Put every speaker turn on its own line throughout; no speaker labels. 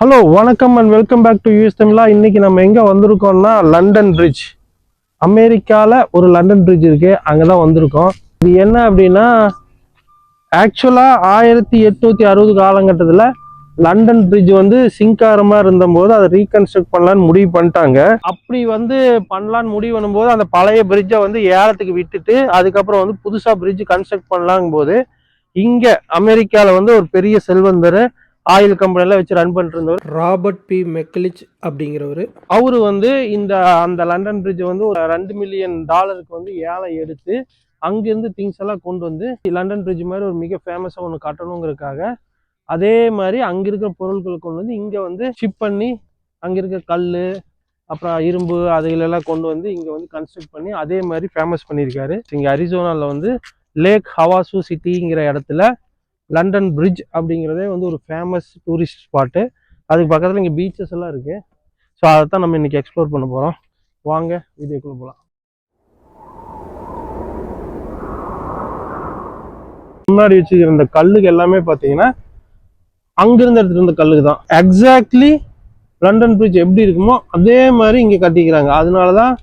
Hello வணக்கம் and welcome back to US Tamizha. இன்னைக்கு நம்ம எங்கே வந்திருக்கோம்னா லண்டன் பிரிட்ஜ் அமெரிக்காவில் ஒரு லண்டன் பிரிட்ஜ் இருக்கு. அங்கதான் வந்திருக்கோம். இது என்ன அப்படின்னா ஆக்சுவலாக ஆயிரத்தி எட்நூத்தி அறுபது காலகட்டத்தில் லண்டன் பிரிட்ஜ் வந்து சிங்காரமாக இருந்தபோது அதை ரீகன்ஸ்ட்ரக்ட் பண்ணலான்னு முடிவு பண்ணிட்டாங்க. அப்படி வந்து பண்ணலான்னு முடிவு பண்ணும்போது அந்த பழைய பிரிட்ஜை வந்து ஏலத்துக்கு விட்டுட்டு அதுக்கப்புறம் வந்து புதுசாக பிரிட்ஜ் கன்ஸ்ட்ரக்ட் பண்ணலாங்கும் போது இங்கே அமெரிக்காவில் வந்து ஒரு பெரிய செல்வந்தர் ஆயில் கம்பெனிலாம் வச்சு ரன் பண்ணிட்டு இருந்தவர்
ராபர்ட் பி மெக்கலிச் அப்படிங்கிறவர்.
அவரு வந்து இந்த அந்த லண்டன் பிரிட்ஜ் வந்து ஒரு ரெண்டு மில்லியன் டாலருக்கு வந்து ஏலம் எடுத்து அங்கிருந்து திங்ஸ் எல்லாம் கொண்டு வந்து லண்டன் பிரிட்ஜ் மாதிரி ஒரு மிக ஃபேமஸாக ஒன்று கட்டணுங்கிறதுக்காக அதே மாதிரி அங்க இருக்கிற பொருட்களை கொண்டு வந்து இங்க வந்து ஷிப் பண்ணி அங்க இருக்க கல் அப்புறம் இரும்பு அதுகளெல்லாம் கொண்டு வந்து இங்க வந்து கன்ஸ்ட்ரக்ட் பண்ணி அதே மாதிரி ஃபேமஸ் பண்ணியிருக்காரு. இங்க அரிசோனால வந்து லேக் ஹவாசு சிட்டிங்கிற இடத்துல லண்டன் பிரிட்ஜ் அப்படிங்கிறதே வந்து ஒரு ஃபேமஸ் டூரிஸ்ட் ஸ்பாட்டு அதுக்கு பக்கத்தில் இங்கே பீச்சஸ் எல்லாம் இருக்குது ஸோ அதை தான் நம்ம இன்னைக்கு எக்ஸ்ப்ளோர் பண்ண போகிறோம் வாங்க வீடியோக்குள்ளே போகலாம் முன்னாடி வச்சுக்கிற இந்த கல்லுக்கு எல்லாமே பார்த்தீங்கன்னா அங்கிருந்து எடுத்துகிட்டு இருந்த கல்லுக்கு தான். எக்ஸாக்ட்லி லண்டன் பிரிட்ஜ் எப்படி இருக்குமோ அதே மாதிரி இங்கே கட்டிக்கிறாங்க. அதனால தான்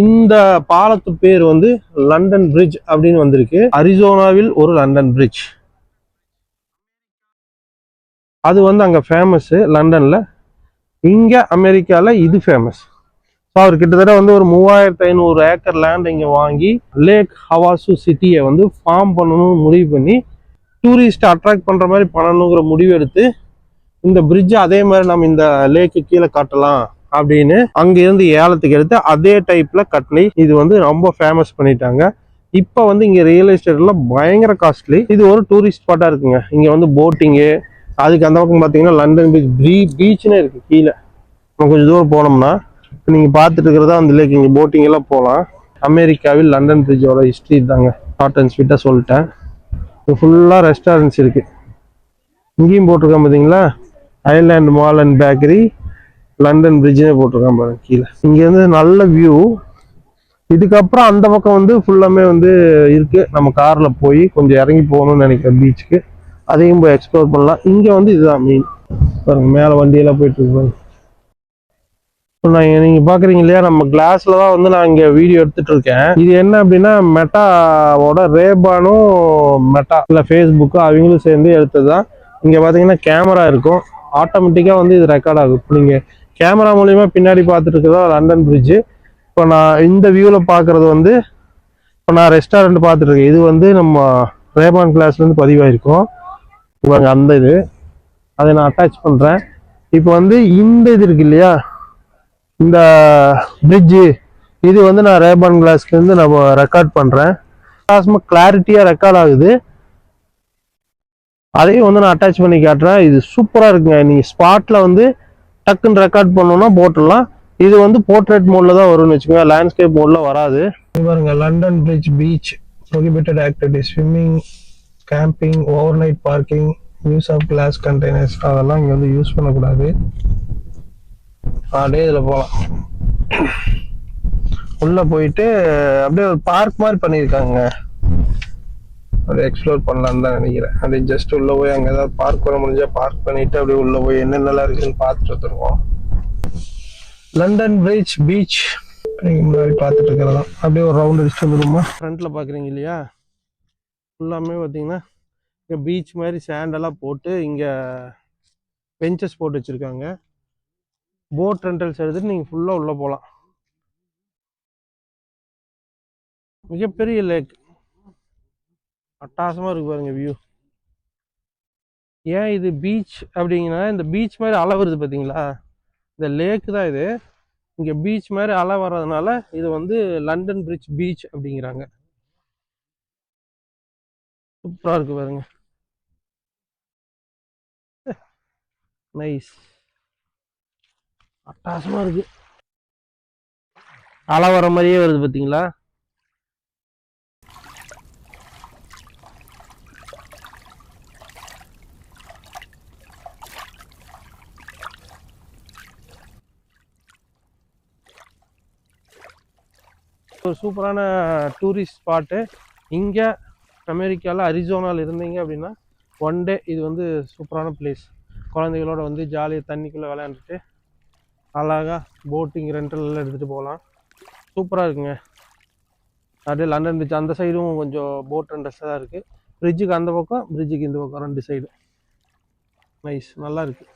இந்த பாலத்து பேர் வந்து லண்டன் பிரிட்ஜ் அப்படின்னு வந்திருக்கு. அரிசோனாவில் ஒரு லண்டன் பிரிட்ஜ் அது வந்து அங்கே ஃபேமஸ்ஸு லண்டனில். இங்கே அமெரிக்காவில் இது ஃபேமஸ் ஸோ அவர் கிட்டத்தட்ட வந்து ஒரு மூவாயிரத்து ஐநூறு ஏக்கர் லேண்ட் இங்கே வாங்கி லேக் ஹவாசு சிட்டியை வந்து ஃபார்ம் பண்ணணும்னு முடிவு பண்ணி டூரிஸ்ட் அட்ராக்ட் பண்ணுற மாதிரி பண்ணணுங்கிற முடிவு எடுத்து இந்த பிரிட்ஜை அதே மாதிரி நம்ம இந்த லேக்கு கீழே காட்டலாம் அப்படின்னு அங்கேருந்து ஏலத்துக்கு எடுத்து அதே டைப்பில் கட்டணி இது வந்து ரொம்ப ஃபேமஸ் பண்ணிட்டாங்க. இப்போ வந்து இங்கே ரியல் எஸ்டேட்லாம் பயங்கர காஸ்ட்லி இது ஒரு டூரிஸ்ட் ஸ்பாட்டாக இருக்குங்க. இங்கே வந்து போட்டிங்கு அதுக்கு அந்த பக்கம் பார்த்தீங்கன்னா லண்டன் பீச் ப்ரீ பீச்னே இருக்குது கீழே. நம்ம கொஞ்சம் தூரம் போனோம்னா இப்போ நீங்கள் பார்த்துட்டு இருக்கிறதா அந்த லேக் இங்கே போட்டிங் எல்லாம் போகலாம் அமெரிக்காவில் லண்டன் பிரிட்ஜோட ஹிஸ்ட்ரி தாங்க. ஷார்ட் அண்ட் ஸ்வீட்டாக சொல்லிட்டேன். இது ஃபுல்லாக ரெஸ்டாரண்ட்ஸ் இருக்குது இங்கேயும் போட்டிருக்கான் பார்த்தீங்களா island mall and bakery London பிரிட்ஜ்னே போட்டிருக்கான் பாருங்க கீழே. இங்கேருந்து நல்ல வியூ இதுக்கப்புறம் அந்த பக்கம் வந்து ஃபுல்லாமே வந்து இருக்குது நம்ம காரில் போய் கொஞ்சம் இறங்கி போகணும்னு நினைக்கிறேன் பீச்சுக்கு அதையும் போய் எக்ஸ்ப்ளோர் பண்ணலாம். இங்கே வந்து இதுதான் மெயின் பாருங்க மேலே வண்டியெல்லாம் போயிட்டுருக்கு இப்போ நான் நீங்கள் பார்க்குறீங்க இல்லையா நம்ம கிளாஸில் தான் வந்து நான் இங்கே வீடியோ எடுத்துட்டு இருக்கேன். இது என்ன அப்படின்னா மெட்டாவோட ரேபானும் மெட்டா இல்லை ஃபேஸ்புக்கு அவங்களும் சேர்ந்து எடுத்தது தான். இங்கே பார்த்தீங்கன்னா கேமரா இருக்கும். ஆட்டோமேட்டிக்காக வந்து இது ரெக்கார்ட் ஆகும். இப்போ நீங்கள் கேமரா மூலிமா பின்னாடி பார்த்துட்டு இருக்கிறதா லண்டன் பிரிட்ஜு இப்போ நான் இந்த வியூவில் பார்க்குறது வந்து இப்போ நான் ரெஸ்டாரண்ட் பார்த்துட்ருக்கேன் இது வந்து நம்ம ரேபான் கிளாஸ்லேருந்து பதிவாயிருக்கும். இவங்க அந்த இது. அதை நான் அட்டாச் பண்ணுறேன் இப்போ வந்து இந்த இது இருக்கு இல்லையா? இந்த பிரிட்ஜு இது வந்து நான் ரேபான் கிளாஸ்லேருந்து நம்ம ரெக்கார்ட் பண்ணுறேன் கிளாஸ்மாக கிளாரிட்டியாக ரெக்கார்ட் ஆகுது. அதையும் வந்து நான் அட்டாச் பண்ணி காட்டுறேன். இது சூப்பராக இருக்குங்க. நீங்கள் ஸ்பாட்டில் வந்து டக்குன்னு ரெக்கார்ட் பண்ணோன்னா போட்டுடலாம். இது வந்து போர்ட்ரேட் மோடில் தான் வரும்னு வச்சுக்கோங்க. லேண்ட்ஸ்கேப் மோடில் வராது. பாருங்கள் பாருங்க London bridge beach prohibited activity swimming camping overnight parking use of glass containers அதெல்லாம் இங்கே வந்து யூஸ் பண்ணக்கூடாது. அப்படியே இதில் போகலாம் உள்ளே போயிட்டு அப்படியே ஒரு பார்க் மாதிரி பண்ணியிருக்காங்க. அப்படியே எக்ஸ்ப்ளோர் பண்ணலான்னு தான் நினைக்கிறேன். அப்படியே ஜஸ்ட் உள்ளே போய் அங்கே ஏதாவது பார்க் வர முடிஞ்சால் பார்க் பண்ணிட்டு அப்படியே உள்ளே போய் என்னென்னலாம் இருக்குதுன்னு பார்த்துட்டு வந்துருவோம். லண்டன் பிரிட்ஜ் பீச் முன்னாடி பார்த்துட்டு இருக்கிறதா அப்படியே ஒரு ரவுண்ட் அடிச்சுட்டு வந்துருமா ஃப்ரண்ட்டில் பார்க்குறீங்க இல்லையா? ஃபுல்லாமே பார்த்திங்கன்னா இங்கே பீச் மாதிரி சேண்டெல்லாம் போட்டு இங்கே பெஞ்சஸ் போட்டு வச்சுருக்காங்க. போட் ரெண்டல்ஸ் எடுத்துகிட்டு நீங்கள் ஃபுல்லாக உள்ளே போகலாம் மிகப்பெரிய லேக் அட்டாசமாக இருக்கு பாருங்கள் வியூ ஏன் இது பீச் அப்படிங்கன்னா இந்த பீச் மாதிரி அலை வருது பார்த்தீங்களா? இந்த லேக்கு தான் இது. இங்கே பீச் மாதிரி அலை வர்றதுனால இது வந்து லண்டன் பிரிட்ஜ் பீச் அப்படிங்கிறாங்க. சூப்பராக இருக்கு பாருங்க. நைஸ் அட்டாசமாக இருக்கு. அலை வர மாதிரியே வருது பார்த்தீங்களா ஒரு சூப்பரான டூரிஸ்ட் ஸ்பாட்டு இங்கே அமெரிக்காவில் அரிசோனாவில் இருந்தீங்க அப்படின்னா ஒன் டே இது வந்து சூப்பரான பிளேஸ் குழந்தைகளோட வந்து ஜாலியாக தண்ணிக்குள்ளே விளையாண்டுட்டு அழகாக போட்டிங் ரெண்டல்லாம் எடுத்துகிட்டு போகலாம். சூப்பராக இருக்குங்க. அப்படியே லண்டன் பிரிட்ஜ் அந்த சைடும் கொஞ்சம் போட் ரெண்டர்ஸ் தான் இருக்குது பிரிட்ஜுக்கு அந்த பக்கம் பிரிட்ஜுக்கு இந்த பக்கம் ரெண்டு சைடு நைஸ் நல்லா இருக்குது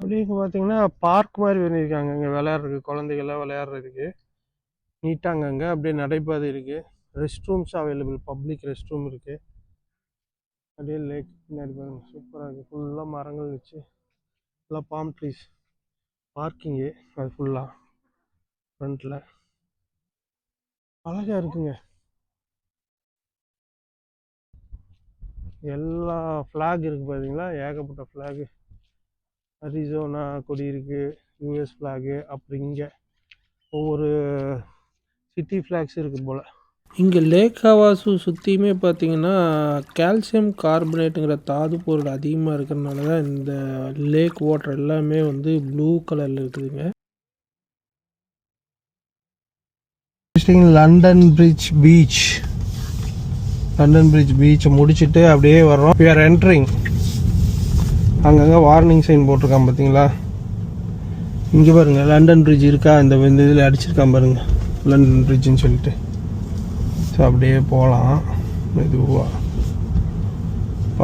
அப்படியே இங்க பார்த்தீங்கன்னா பார்க் மாதிரி பண்ணியிருக்காங்க. இங்கே விளையாடுறதுக்கு குழந்தைகள்லாம் விளையாடுறதுக்கு. நீட்டாங்க அங்கே. அப்படியே நடைபாதை இருக்குது rest rooms available public rest room இருக்குது அப்படியே லேக் பின்னாடி பாருங்கள் சூப்பராக இருக்குது ஃபுல்லாக மரங்கள் வச்சு ஃபுல்லாக பாம் ட்ரீஸ் பார்க்கிங்கு அது ஃபுல்லாக ஃப்ரண்ட்டில் அழகாக இருக்குங்க. எல்லா ஃப்ளாக் இருக்குது பார்த்தீங்களா ஏகப்பட்ட ஃப்ளாகு அரிசோனா கொடி இருக்குது யூஎஸ் ஃப்ளாகு அப்புறம் இங்கே. ஒவ்வொரு சிட்டி ஃப்ளாக்ஸ் இருக்குது போல்.
இங்கே லேக் ஹவாசு சுற்றியுமே பார்த்தீங்கன்னா கால்சியம் கார்பனேட்டுங்கிற தாது பொருள் அதிகமாக இருக்கிறனால தான் இந்த லேக் வாட்டர் எல்லாமே வந்து ப்ளூ கலரில் இருக்குதுங்க.
London Bridge beach London Bridge பீச்சை முடிச்சுட்டு அப்படியே வர்றோம். வி ஆர் என்ட்ரிங் அங்கங்கே வார்னிங் சைன் போட்டிருக்கான் பார்த்தீங்களா இங்கே பாருங்கள் லண்டன் பிரிட்ஜ் இருக்கா? இந்த இதில் அடிச்சிருக்கான் பாருங்கள் லண்டன் பிரிட்ஜுன்னு சொல்லிட்டு. ஸோ அப்படியே போகலாம். மெதுவாக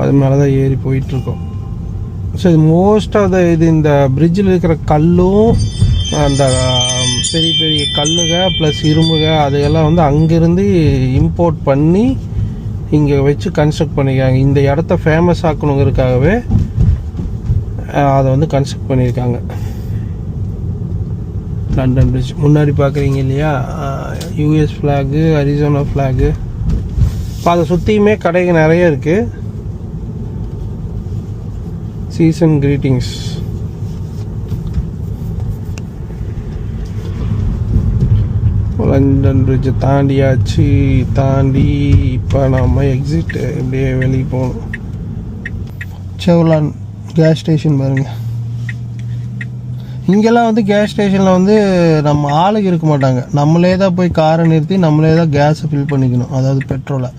அது மேலே தான் ஏறி போயிட்டுருக்கோம். ஸோ இது மோஸ்ட் ஆஃப் த இது இந்த பிரிட்ஜில் இருக்கிற கல்லும் அந்த பெரிய பெரிய கல்லுக ப்ளஸ் இரும்புக அதையெல்லாம் வந்து அங்கேருந்து இம்போர்ட் பண்ணி இங்கே வச்சு கன்ஸ்ட்ரக்ட் பண்ணியிருக்காங்க இந்த இடத்த ஃபேமஸ் ஆக்கணுங்கிறதுக்காகவே அதை வந்து கன்ஸ்ட்ரக்ட் பண்ணியிருக்காங்க லண்டன் பிரிட்ஜ். முன்னாடி பார்க்குறீங்க இல்லையா? யூஎஸ் ஃப்ளாகு அரிசோனா ஃப்ளாகு இப்போ அதை சுற்றியுமே கடைகள் நிறைய இருக்குது சீசன் கிரீட்டிங்ஸ் லண்டன் பிரிட்ஜை தாண்டியாச்சு. தாண்டி இப்போ நம்ம எக்ஸிட் இப்படியே வெளியே போகணும். செவ்லான் கேஸ் ஸ்டேஷன் பாருங்கள் இங்கெல்லாம் வந்து கேஸ் ஸ்டேஷனில் வந்து நம்ம ஆளுக்கு இருக்க மாட்டாங்க. நம்மளே தான் போய் காரை நிறுத்தி நம்மளே தான் கேஸை ஃபில் பண்ணிக்கணும். அதாவது பெட்ரோலை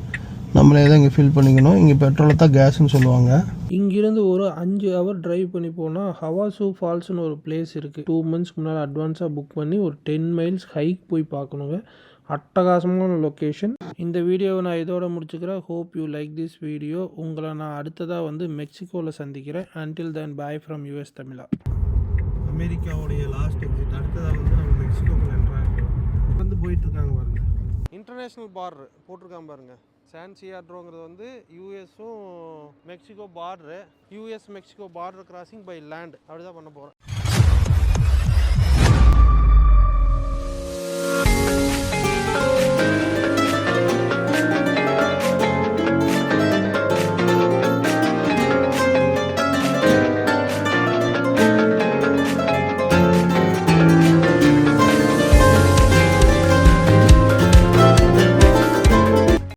நம்மளே தான் இங்கே ஃபில் பண்ணிக்கணும். இங்கே பெட்ரோலை தான் கேஸ்ன்னு சொல்லுவாங்க.
இங்கிருந்து ஒரு அஞ்சு ஹவர் டிரைவ் பண்ணி போனால் ஹவாசு ஃபால்ஸ்னு ஒரு பிளேஸ் இருக்குது டூ மந்த்ஸ்க்கு முன்னால் அட்வான்ஸாக புக் பண்ணி ஒரு டென் மைல்ஸ் ஹைக் போய் பார்க்கணுங்க. அட்டகாசமான லொக்கேஷன் இந்த வீடியோவை நான் இதோட முடிச்சுக்கிறேன். Hope you like this video உங்களை நான் அடுத்ததாக வந்து மெக்சிகோவில் சந்திக்கிறேன். Until then bye from US தமிழா.
அமெரிக்காவுடைய லாஸ்ட் எக்ஸிட் அடுத்ததாக வந்து நம்ம மெக்சிகோக்குள்ள என்ட்ராக வந்து போயிட்டு இருக்காங்க பாருங்க. இன்டர்நேஷ்னல் பார்டர் போட்டிருக்காங்க பாருங்க. சான் சியாட்ரோங்கிறது வந்து யூஎஸும் Mexico border US Mexico border crossing by land அப்படி தான் பண்ண போகிறேன்